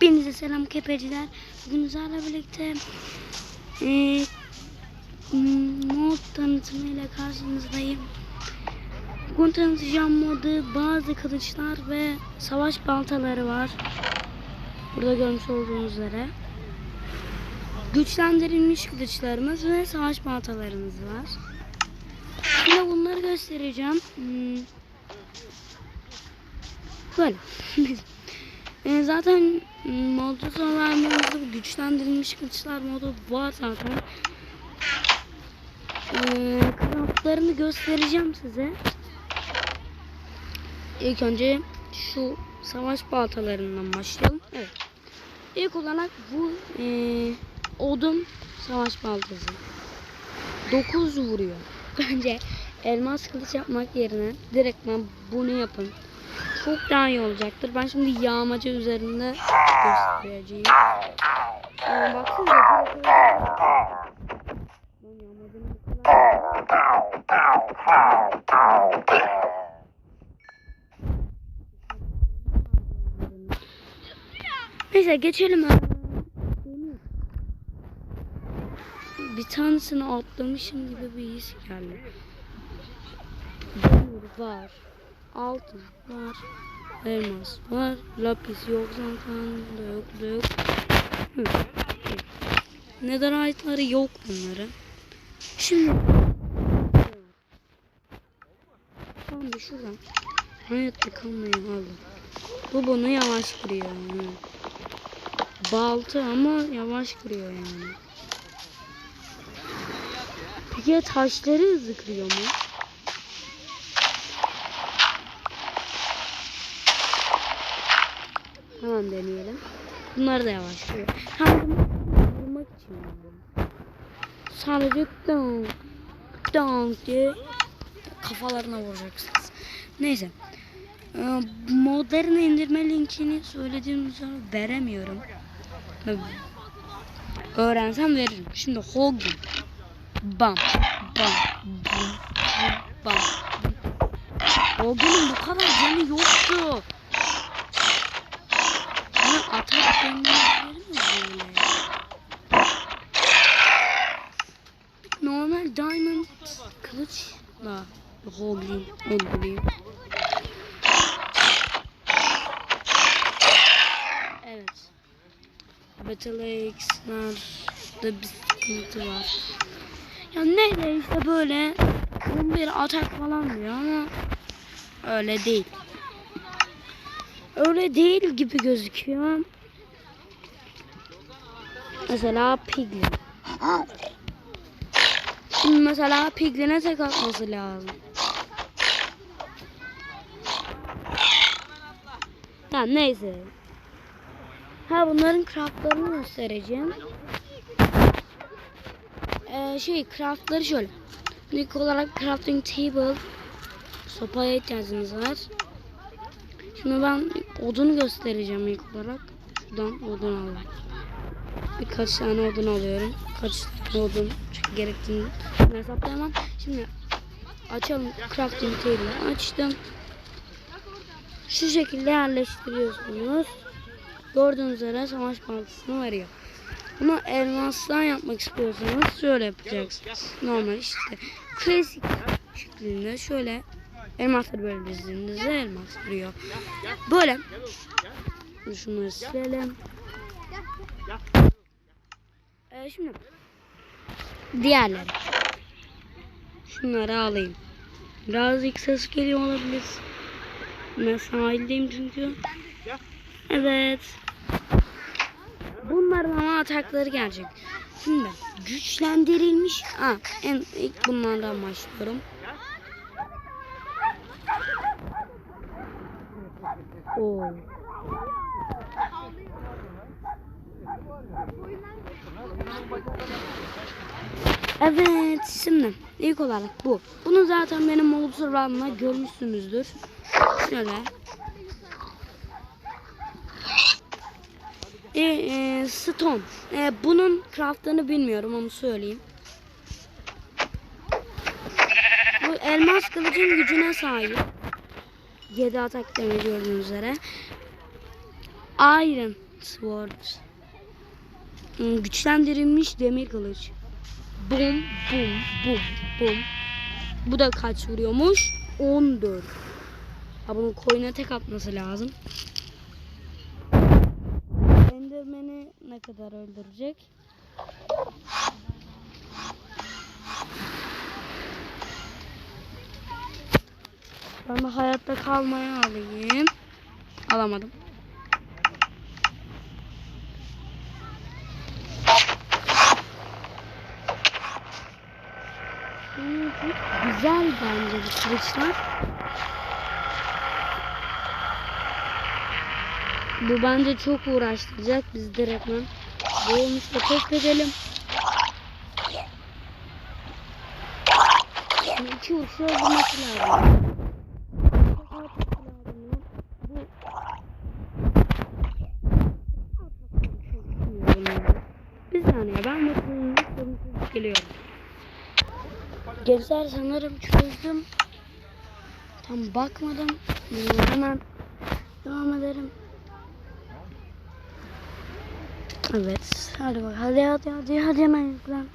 Hepinize selam kepeciler. Bugün sizlerle birlikte eee mod tanıtımıyla karşınızdayım. Bugün tanıtacağım modu bazı kılıçlar ve savaş baltaları var. Burada görmüş olduğunuz üzere. Güçlendirilmiş kılıçlarımız ve savaş baltalarımız var. Şimdi bunları göstereceğim. Hmm. Böyle. E, modu zamanımızda bu güçlendirilmiş kılıçlar modu var zaten. E, craftlarını göstereceğim size. İlk önce şu savaş baltalarından başlayalım. Evet. İlk olarak bu e, odun savaş baltası. 9 vuruyor. Bence elmas kılıç yapmak yerine direktmen bunu yapın. Çok daha iyi olacaktır. Ben şimdi yağmacı üzerinde göstereceğim. Bu kadar- Neyse geçelim. Bir tanesini atlamışım gibi bir his geldi. Demir var. Altın var. Elmas var. Lapis yok zaten. Da yok da yok. Hı. Neden aitleri yok bunların. Şimdi Tamam bir şuradan hayatta kalmayı aldım. Bu bunu yavaş kırıyor yani. Baltı ama yavaş kırıyor yani. Peki taşları hızlı kırıyor mu? Hemen deneyelim. Bunları da yavaş kırıyor. Hem vurmak için yani. Sadece dong dong diye kafalarına vuracaksınız. Neyse. Ee, Modern indirme linkini söylediğim üzere veremiyorum. Öğrensem veririm. Şimdi Hogan. Bam. Bam. Bum. Bam. Hogan'ın bu kadar canı yoktu. Ya atak göndermeleri mi böyle? Normal diamond kılıçla Hogan öldüreyim. Evet. Battle Axe'larda bir sıkıntı var. Ya neyle işte böyle bir atak falan diyor ama öyle değil. Öyle değil gibi gözüküyor. Mesela Piglin. Şimdi mesela Piglin'e tek atması lazım. Ya neyse. Ha bunların craftlarını göstereceğim. Ee, şey craftları şöyle. İlk olarak crafting table sopaya ihtiyacınız var. Şimdi ben odunu göstereceğim ilk olarak. Şuradan odun alalım. Birkaç tane odun alıyorum. Kaç tane odun gerektiğini hesaplayamam. Şimdi açalım crafting table'ı açtım. Şu şekilde yerleştiriyorsunuz. Gördüğünüz üzere savaş baltasını veriyor. Ama elmastan yapmak istiyorsanız şöyle yapacaksınız. Normal işte klasik şeklinde şöyle elmasları böyle dizdiğinizde elmas veriyor. Böyle. Şunları silelim. Ee, şimdi diğerleri. Şunları alayım. Birazcık ses geliyor olabilir. Ben sahildeyim çünkü. Evet. Bunların ama atakları gelecek. Şimdi güçlendirilmiş. Ha, en ilk bunlardan başlıyorum. Oo. Evet şimdi ilk olarak bu. Bunu zaten benim Molotrov'la görmüşsünüzdür. Şöyle E, e, stone. E, bunun craftlarını bilmiyorum onu söyleyeyim. Bu elmas kılıcın gücüne sahip. 7 atak damage gördüğünüz üzere. Iron Sword. Hmm, Güçlendirilmiş demir kılıç. Bum bum bum bum. Bu da kaç vuruyormuş? 14. Ha bunun koyuna tek atması lazım. Enderman'i ne kadar öldürecek? Ben de hayatta kalmaya alayım. Alamadım. Hmm, çok Güzel bence bu kılıçlar. Bu bence çok uğraştıracak. Biz direktmen bu olmuşla test edelim. Şimdi iki uçlu öldürmesi lazım. Bir saniye ben sorunsuz geliyorum. Gençler sanırım çözdüm. Tam bakmadım. Hemen devam edelim. Evet. Hadi bak. Hadi hadi hadi hadi hemen yüklen.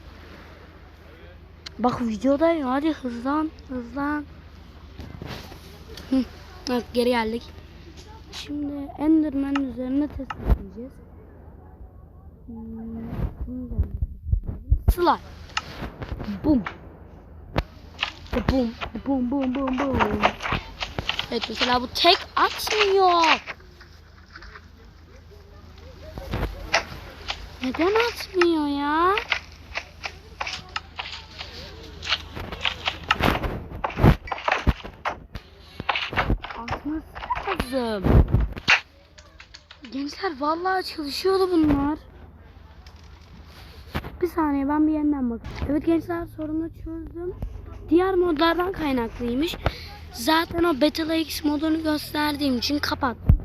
Bak videodayım. Hadi hızlan. Hızlan. Hı. Evet geri geldik. Şimdi Enderman'ın üzerine test edeceğiz. Hmm, Slime. Bum. Bum bum bum bum bum. Evet mesela bu tek atmıyor. Neden atmıyor ya? Atması lazım. Gençler vallahi çalışıyordu bunlar. Bir saniye ben bir yeniden bakayım. Evet gençler sorunu çözdüm. Diğer modlardan kaynaklıymış. Zaten o Battle X modunu gösterdiğim için kapattım.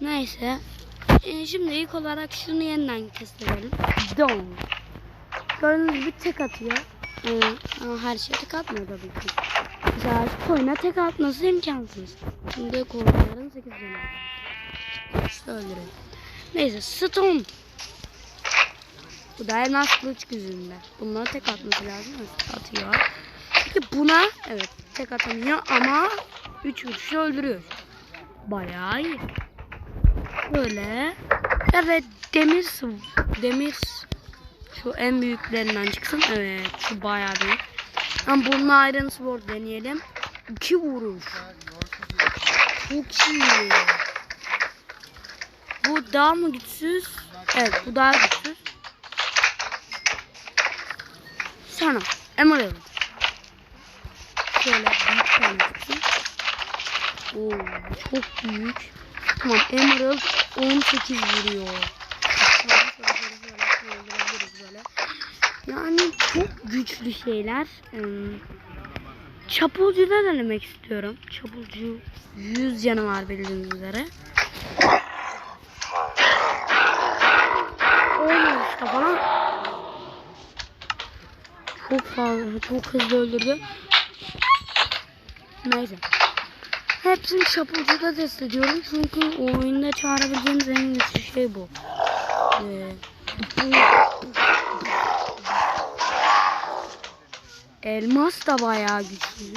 Neyse. Ee, şimdi ilk olarak şunu yeniden kestirelim. Don. Gördüğünüz gibi tek atıyor. Ee, ama her şey tek atmıyor tabii ki. Mesela koyuna tek atması imkansız. Şimdi koyunların 8 canı. Öldürelim. Neyse stone. Bu da elmas kılıç gücünde. Bunlara tek atması lazım. Atıyor. Peki buna evet tek atamıyor ama 3 vuruşla öldürüyor. Bayağı iyi. Böyle. Evet demir. Demir şu en büyüklerinden çıksın. Evet şu bayağı büyük. Ama bununla Iron Sword deneyelim. 2 vuruş. Çok iyi. Bu daha mı güçsüz? Evet bu daha güçsüz. Sonra Emerald. Şöyle büyük tane çıksın. Oo, çok büyük. Tamam Emerald 18 vuruyor. Yani çok güçlü şeyler. Hmm. Çapulcu'da denemek istiyorum. Çapulcu 100 canı var bildiğiniz üzere. Fazla, çok hızlı öldürdü. Neyse. Hepsini çapulcuda test ediyorum. Çünkü oyunda çağırabileceğimiz en güçlü şey bu. Ee. Elmas da bayağı güçlü.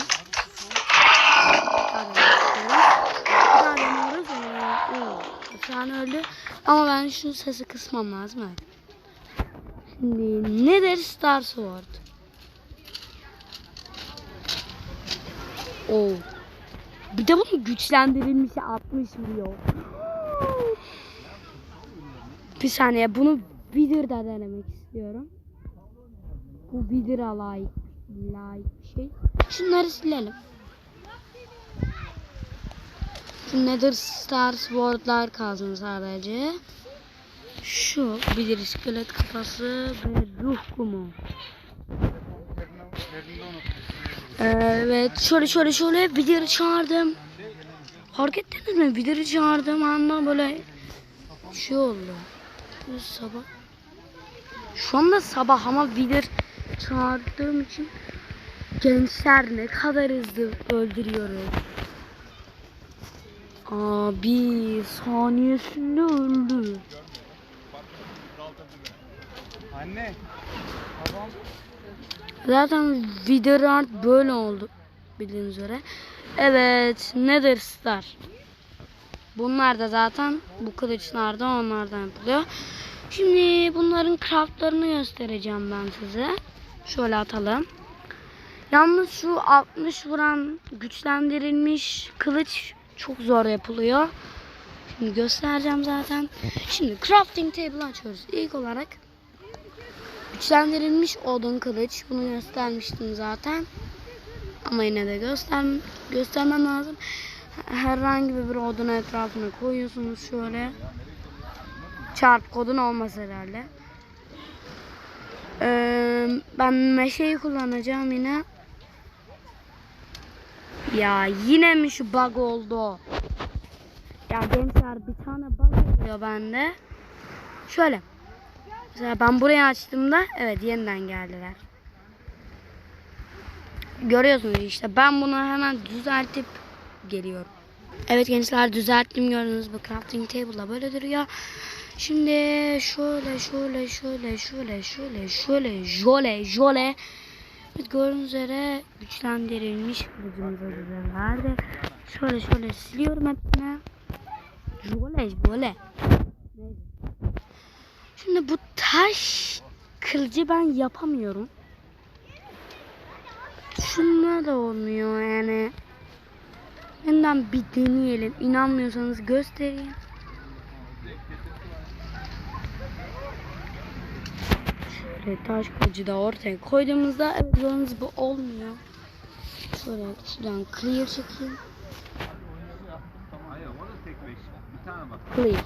Tane öldü. Ama ben şu sesi kısmam lazım. Şimdi nedir Star Sword? Oo. Bir de bunun güçlendirilmişi 60 vuruyor. Bir saniye bunu Wither'da denemek istiyorum. Bu Wither'a layık, layık bir şey. Şunları silelim. Şu Nether Star Sword'lar kalsın sadece. Şu bir iskelet kafası ve ruh kumu. Evet şöyle şöyle şöyle Wither'ı çağırdım. Fark ettiniz mi? Wither'ı çağırdım anda böyle şey oldu. Bu Sabah. Şu anda sabah ama Wither çağırdığım için gençler ne kadar hızlı öldürüyoruz. Abi saniyesinde öldü. Anne. Babam. Zaten video art böyle oldu bildiğiniz üzere. Evet Nether Star. Bunlar da zaten bu kılıçlar da onlardan yapılıyor. Şimdi bunların craftlarını göstereceğim ben size. Şöyle atalım. Yalnız şu 60 vuran güçlendirilmiş kılıç çok zor yapılıyor. Şimdi göstereceğim zaten. Şimdi crafting table açıyoruz. İlk olarak güçlendirilmiş odun kılıç. Bunu göstermiştim zaten. Ama yine de göster göstermem lazım. Herhangi bir odun etrafına koyuyorsunuz şöyle. Çarp kodun olmaz herhalde. Ee, ben meşeyi kullanacağım yine. Ya yine mi şu bug oldu? Ya gençler bir tane bug oluyor bende. Şöyle. Mesela ben burayı açtığımda evet yeniden geldiler. Görüyorsunuz işte ben bunu hemen düzeltip geliyorum. Evet gençler düzelttim gördünüz bu crafting table'da böyle duruyor. Şimdi şöyle şöyle şöyle şöyle şöyle şöyle şöyle şöyle Evet, gördüğünüz üzere güçlendirilmiş kılıcımıza bize verdi. Şöyle şöyle siliyorum hepsine. Şöyle şöyle. Neyse. Şimdi bu taş kılıcı ben yapamıyorum. Şunlar da olmuyor yani. Yeniden bir deneyelim. İnanmıyorsanız göstereyim. Şöyle taş kılıcı da ortaya koyduğumuzda evet gördüğünüz bu olmuyor. Şöyle şuradan clear çekeyim. Hayır o da tek beş. Bir tane bak. Clear.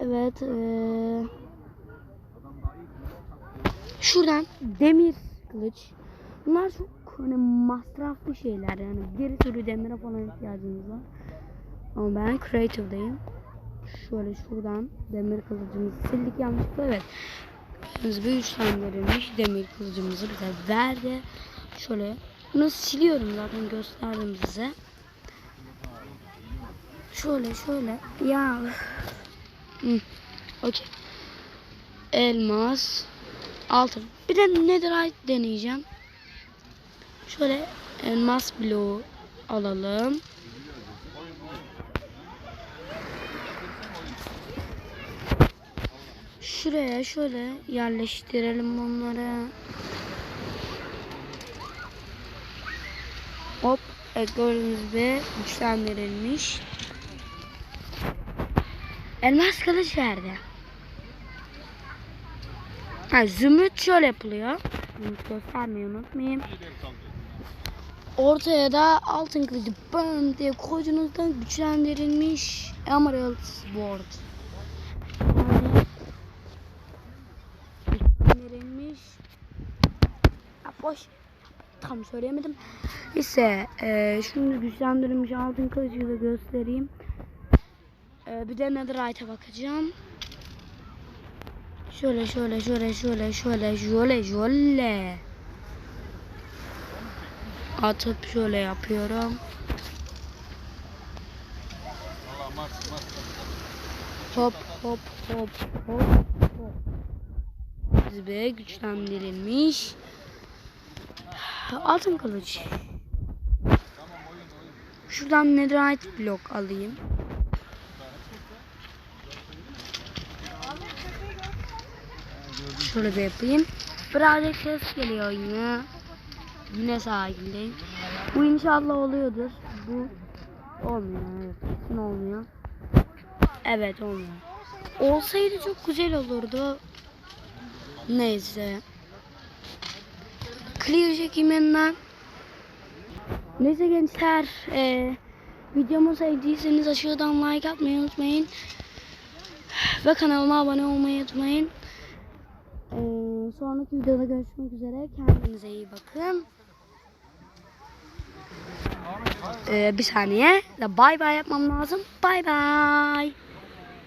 Evet. eee, şuradan demir kılıç. Bunlar çok hani masraflı şeyler yani bir sürü demire falan ihtiyacımız var. Ama ben creative'dayım. Şöyle şuradan demir kılıcımızı sildik yanlışlıkla evet. Gördüğünüz gibi güçlendirilmiş demir kılıcımızı bize verdi. Şöyle bunu siliyorum zaten gösterdim size. Şöyle şöyle ya Hı, Okey. Elmas. Altın. Bir de netherite deneyeceğim. Şöyle elmas bloğu alalım. Şuraya şöyle yerleştirelim onları. Hop. Evet gördüğünüz güçlendirilmiş. Elmas kılıç verdi. Ha, zümrüt şöyle yapılıyor. Zümrüt göstermeyi unutmayayım. Ortaya da altın kılıcı bam diye koyduğunuzda güçlendirilmiş Emerald Sword. Yani güçlendirilmiş ya boş tam söyleyemedim. Ise e, şimdi güçlendirilmiş altın kılıcı da göstereyim. Ee, bir de netherite'e bakacağım. Şöyle şöyle şöyle şöyle şöyle şöyle şöyle. Atıp şöyle yapıyorum. Hop hop hop hop hop. Zübe güçlendirilmiş. Altın kılıç. Şuradan netherite blok alayım. Şöyle bir yapayım. Birazcık ses geliyor yine. Yine sahildeyim. Bu inşallah oluyordur. Bu olmuyor. Evet. kesin olmuyor. Evet olmuyor. Olsaydı çok güzel olurdu. Neyse. Clear çekiminden. Neyse gençler. E, videomu sevdiyseniz aşağıdan like atmayı unutmayın. Ve kanalıma abone olmayı unutmayın. Ee, sonraki videoda görüşmek üzere. Kendinize iyi bakın. Ee, bir saniye. Bay bay yapmam lazım. Bay bay.